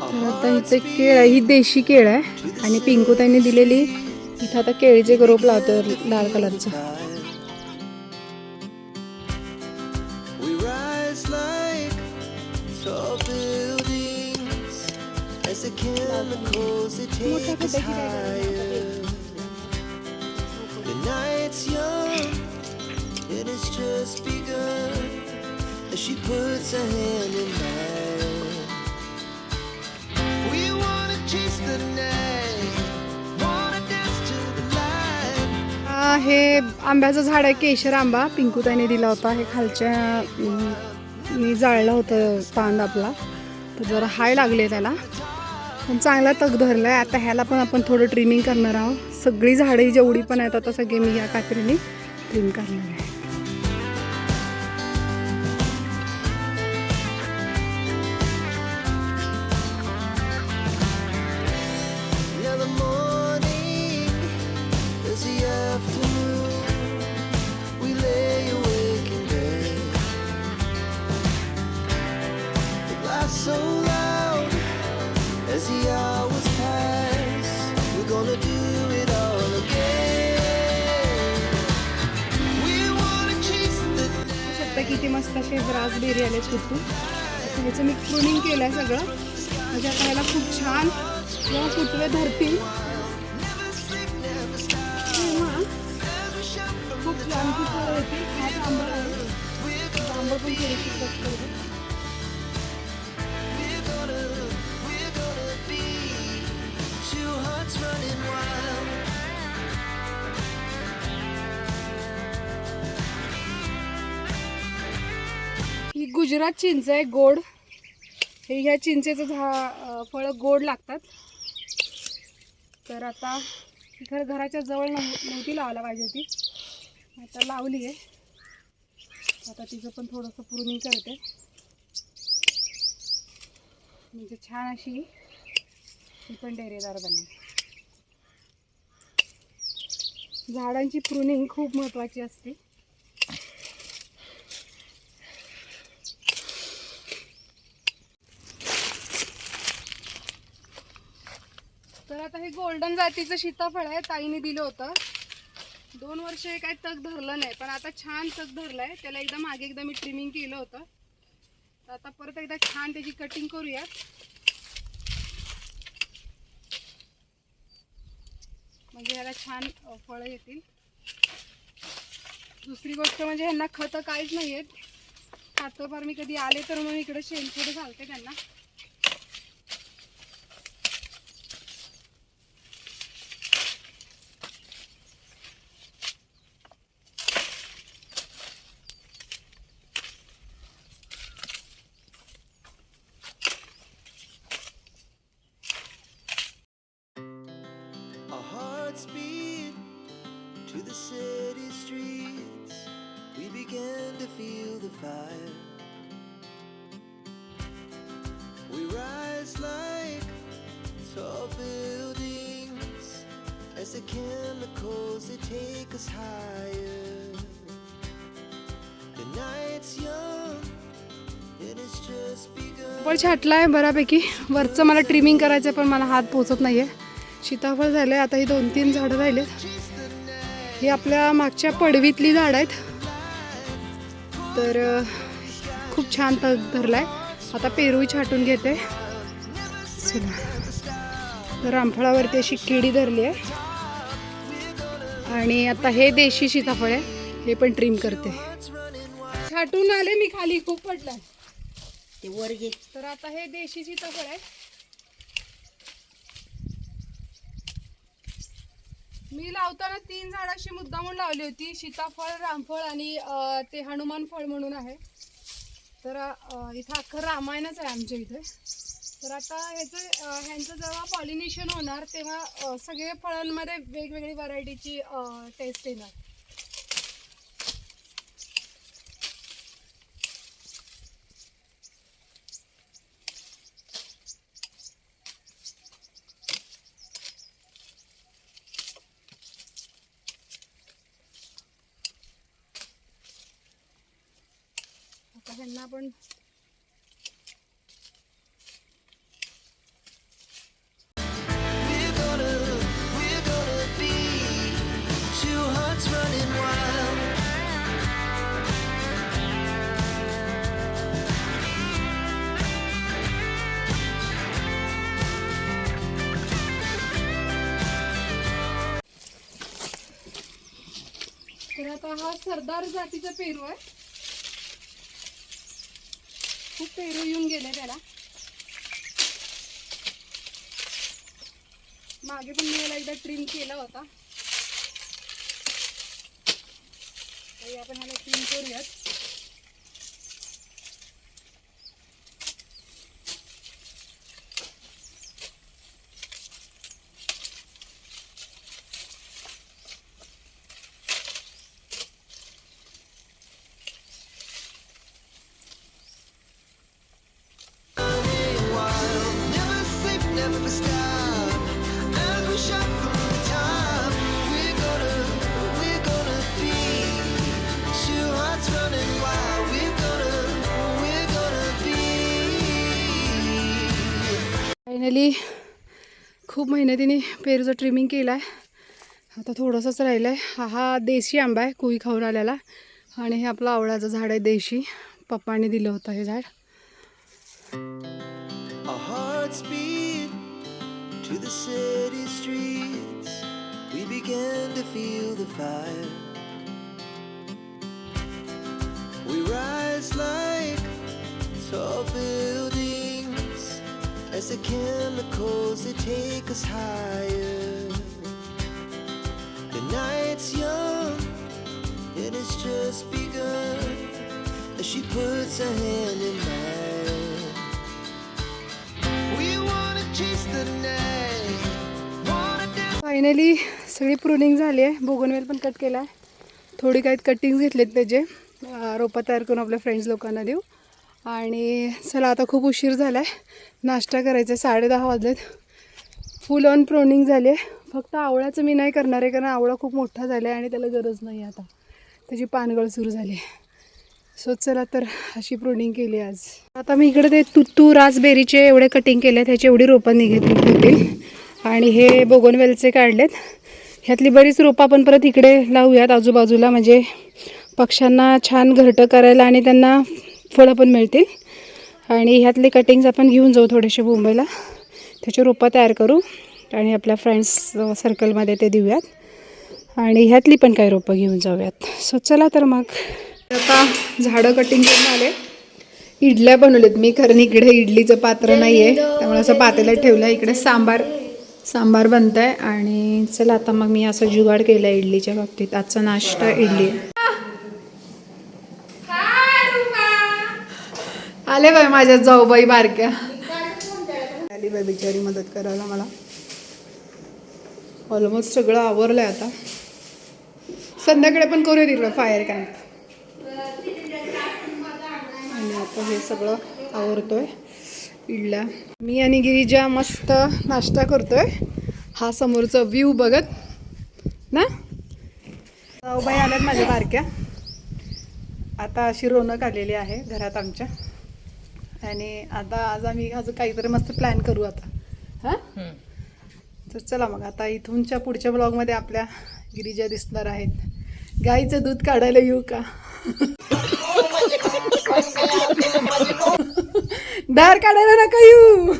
तर आता इथे केळ आहे ही देशी केळ आहे आणि पिंकू त्यांनी दिलेली इथं आता केळीचे रोप लावतो लाल कलरचं We rise like tall buildings as the chemicals they take us higher. The night's young and it's just begun as she puts her hand in mine. हे आंब्याचं झाड आहे केशर आंबा. पिंकू त्याने दिला होता. हे खालच्या मी जाळलं होतं पान आपला. तर जरा हाय लागले त्याला. पण चांगला तग धरलाय. आता ह्याला पण आपण थोडं ट्रिमिंग करणार आहोत. सगळी झाडे जेवढी पण आहेत आता सगळी मी या कात्रीने ट्रिम करणार आहे. The so loud as the hours pass. We're gonna do it all again. We wanna chase the शकता किती मस्त असे रासबेरी आले कुठून त्याचं मी प्रुनिंग केलं आहे सगळं. म्हणजे आता ह्याला खूप छान किंवा फुटवे धरतील. खूप छान फुटवे होती आंबळ आंबट आहे. आंबट पण थोडीशी ही गुजरात चिंच आहे गोड. हे ह्या चिंचेचं झा फळं गोड लागतात. तर आता घर घराच्या जवळ नव नव्हती लावायला पाहिजे होती. आता लावली आहे. आता तिचं पण थोडंसं प्रुनिंग करते. म्हणजे छान अशी ही पण डेरेदार बनेल झाडांची प्रुनिंग खूप महत्त्वाची असते. तर आता हे गोल्डन जातीचं सीताफळ आहे ताईने दिलं होतं. दोन वर्ष हे काय तग धरलं नाही पण आता छान तग धरलंय. त्याला एकदा मागे एकदा मी ट्रिमिंग केलं होतं. तर आता परत एकदा छान त्याची कटिंग करूयात. म्हणजे ह्याला छान फळं येतील. दुसरी गोष्ट म्हणजे ह्यांना खतं काहीच नाही आहेत खातं फार मी कधी आले तर मग इकडे शेणखोडे घालते त्यांना. To the city streets. We began to feel the fire. We rise like tall buildings as the chemicals they take us higher. The night's young and छाटला आहे बऱ्यापैकी वरचं मला ट्रिमिंग करायचं आहे पण मला हात पोचत नाही आहे सीताफळ झालं आहे आता ही दोन तीन झाडं राहिलेत ही आपल्या मागच्या पडवीतली झाडं आहेत. तर खूप छान तग धरलाय. आता पेरूही छाटून घेते. तर रामफळावरती अशी किडी धरली आहे. आणि आता हे देशी सीताफळ आहे. हे पण ट्रिम करते. छाटून आले मी खाली. खूप पडलाय. ते वर घे. तर आता हे देशी सीताफळ आहे. मी लावताना तीन झाडाशी मुद्दामून लावली होती. सीताफळ रामफळ आणि ते हनुमान फळ म्हणून आहे. तर इथं अख्खं रामायणच आहे आमच्या इथे. तर आता ह्याचं ह्यांचं जेव्हा पॉलिनेशन होणार तेव्हा सगळे फळांमध्ये वेगवेगळी व्हरायटीची टेस्ट येणार. ह्यांना आपण तर आता हा सरदार जातीचा पेरू आहे. खूप पेरू येऊन गेले त्याला. मागे पण मी याला एकदा ट्रिम केला होता. आपण ह्याला ट्रिम करूयात. फायनली खूप मेहनतीने पेरूचं ट्रिमिंग केलं आहे आता थोडंसंच राहिलं आहे हा हा देशी आंबा आहे कुई खाऊन आलेला. आणि हे आपलं आवळाचं झाड आहे देशी. पप्पाने दिलं होतं हे झाड. Began to feel the fire. We rise like as the chemicals they take us higher. The night's young and it's just begun as she puts her hand in mine. We wanna chase the night, wanna finally सगळी pruning झाली आहे बोगनवेल पण cut केला आहे थोडी काही cuttings घेतलेत त्याचे रोपा तयार करून आपल्या फ्रेंड्स लोकांना देऊ आणि चला आता खूप उशीर झाला आहे नाश्ता करायचा आहे साडेदहा वाजलेत. फुल ऑन प्रोनिंग झाली आहे. फक्त आवळ्याचं मी नाही करणार आहे कारण आवळा खूप मोठा झाला आहे आणि त्याला गरज नाही आता. त्याची पानगळ सुरू झाली आहे. सो चला तर अशी प्रोनिंग केली आज. आता मी इकडे ते तुत्तू रासबेरीचे एवढे कटिंग केले त्याची एवढी रोपं निघत होती. आणि हे बोगोनवेलचे काढलेत. ह्यातली बरीच रोपं आपण परत इकडे लावूयात आजूबाजूला. म्हणजे पक्ष्यांना छान घरटं करायला आणि त्यांना फळं पण मिळतील. आणि ह्यातले कटिंग्स आपण घेऊन जाऊ थोडेसे मुंबईला. त्याचे रोपं तयार करू आणि आपल्या फ्रेंड्स सर्कलमध्ये ते देऊयात. आणि ह्यातली पण काही रोपं घेऊन जाऊयात. सो चला तर मग. आता झाडं कटिंग करून आले. इडल्या बनवलेत मी कारण इकडे इडलीचं पात्र नाही आहे त्यामुळे असं पातेलं ठेवलं इकडे सांबार सांबार बनत आहे आणि चला आता मग मी असं जुगाड केलं आहे इडलीच्या बाबतीत. आजचा नाश्ता इडली. आले बाय माझ्या जाऊ बाई बारक्या. आली बाई बिचारी मदत करायला मला. ऑलमोस्ट सगळं आवरलं आहे आता. संध्याकाळी पण करू तिकडं फायर कॅम्प आणि आता हे सगळं आवरतोय. इडल्या. मी आणि गिरीजा मस्त नाश्ता करतोय. हा समोरचा व्ह्यू बघत. ना? बाई आल्यात माझ्या बारक्या. आता अशी रोनक आलेली आहे घरात आमच्या. आणि आता आज आम्ही आज काहीतरी मस्त प्लॅन करू आता. हां? तर चला मग आता इथूनच्या पुढच्या ब्लॉगमध्ये आपल्या गिरिजा दिसणार आहेत. गाईचं दूध काढायला येऊ का? दार काढायला नका येऊ.